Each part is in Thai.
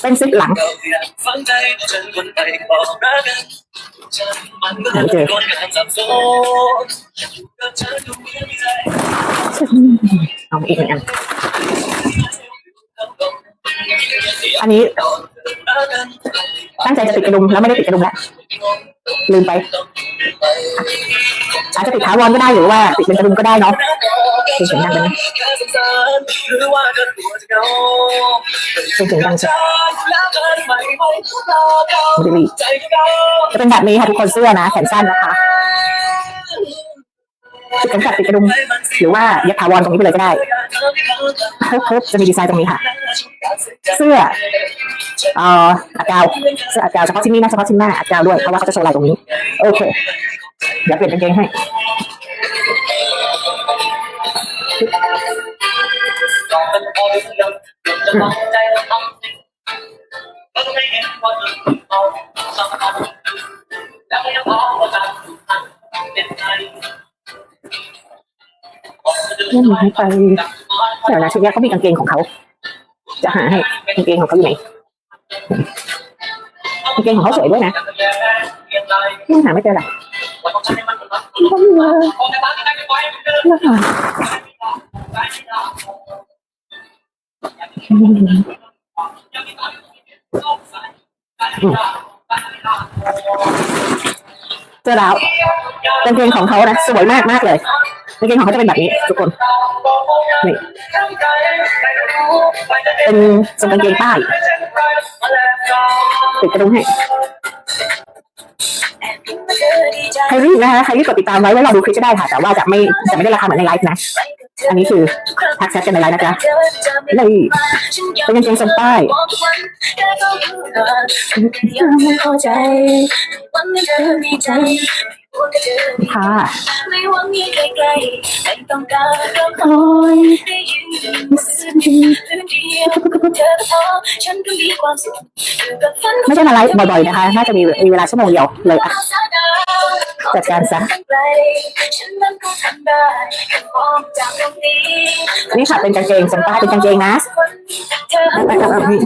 เป็นซิปหลังฟังใจจนคนไปบอกรักกันฉันมันก็เจอคนกันสับสนกับเธอดูไม่ใจเอามาอีกหนึ่งอันอันนี้รักกัน ตั้งใจจะติดกระดุมแล้วไม่ได้ติดกระดุมแล้วลืมไปอาจจะติดถาวรก็ได้หรือว่าติดเป็นกระดุมก็ได้เนาะเสียงดังไปไหมเธอตัวจะเหงาเสียงดังจังแล้วเธอไม่ได้รีจะเป็นแบบนี้ค่ะทุกคนเสื้อนะแขนสั้นนะคะติดเข็มขัดติดกระดุมหรือว่าย็บถาวรตรงนี้ไปเลยก็ได้เพิ่มเพิ่มจะมีดีไซน์ตรงนี้ค่ะ เสื้อ เอ่ออัดกาวเสื้ออัดกาวเฉพาะชิ้นนี้นะเฉพาะชิ้นหน้าอัดกาวด้วยเพราะว่าเขาจะโชว์ลายตรงนี้โอเคเดี๋ยวเปลี่ยนกางเกงให้เนพอดูยังจะลองใจเราทำจริงก็ไม่เห็นว่าเราสำคัญแล้วก็ยังพอว่าจะเป็นไงเรื่องนี้ไปเดี๋ยวนะชุดนี้เขามีกางเกงของเขา จะหาให้กางเกงของเขาอยู่ไหน กางเกงของเขาสวยด้วยนะยังหาไม่เจอหรอก็มีเลยนะคะเจอแล้วกางเกงของเขานะสวยมากมากเลยกางเกงของเขาจะเป็นแบบนี้ ทุกคนนี่เป็นทรงกางเกงป้าย ติดกระดุมให้ใครรีบนะคะใครรีบกดติดตามไว้ไว้รอดูคลิปก็ได้ค่ะ แต่ว่าจะไม่จะไม่ได้ราคาเหมือนในไลฟ์นะ อันนี้คือทักแชทกันในไลน์นะจ๊ะเลยเป็นกางเกงทรงป้ายไม่เข้าใจวันนี้เธอมีใจ ค่ะไม่หวังมีใกล้ๆไม่ต้องการกับโอ้ยได้ยืนพื้นเดียวเธอก็พอฉันก็มีความสุขอยู่กับฝันไม่ใช่มาไลฟ์บ่อยๆนะคะ น่าจะมีมีเวลาชั่วโมงเดียวเลยอะจัดการซะฉันนั้นก็ทำได้แค่มองจากตรงนี้นี่ค่ะเป็นกางเกงทรงป้ายเป็นกางเกงนะเธอหันมาทางนี้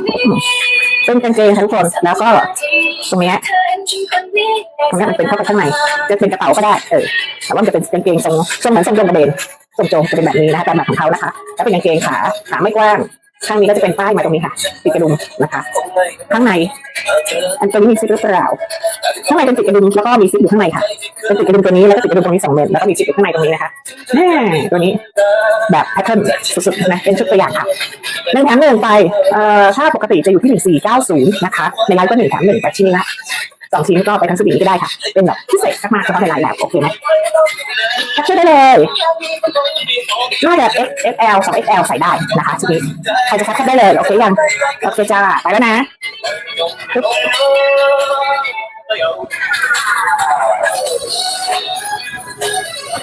เป็นกางเกงค่ะทุกคนแล้วก็ตรงเนี้ ยเธอเห็นฉันคนนี้ตรงนี้มันเป็นเข้าไปข้างในจะเป็นกระเป๋าก็ได้เออแต่ว่ามันจะเป็นกางเกงทรงทรงเหมือนทรงโจงกระเบนทรงโจงจะเป็นแบบนี้นะคะตามแบบของเขานะคะแล้วเป็นกางเกงขาขาไม่กว้างข้างนี้ก็จะเป็นป้ายมาตรงนี้ค่ะติดกระดุมนะคะ ข้างใน อันตัวนี้มีซิปหรือเปล่าข้างในเป็นติดกระดุมแล้วก็มีซิปอยู่ข้างในค่ะเป็นติดกระดุมตัวนี้แล้วก็ติดกระดุมตรงนี้สองเม็ดแล้วก็มีซิปอยู่ข้างในตรงนี้นะคะแม่ตัวนี้แบบแพทเทิร์นสุดๆนะเป็นชุดตัวอย่างค่ะหนึ่งแถมหนึ่งไปเอ่อถ้าปกติจะอยู่ที่หนึ่งสี่เก้าศูนย์นะคะในไลน์ก็หนึ่งแถมหนึ่งแต่ชิ้นละ สองชิ้นก็ไปทั้งสบีก็ได้ค่ะ เป็นแบบพิเศษมากๆเฉพาะในไลน์แบบโอเคไหมแคปเจอร์ได้เลยน่าจะ X XL สอง XL ใส่ได้นะคะชุดนี้ใครจะแคปแคปได้เลย โอเคยัง โอเคจ้า ไปแล้วนะ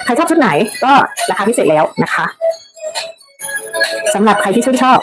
ใครชอบชุดไหนก็ราคาพิเศษแล้วนะคะสำหรับใครที่ชื่นชอบ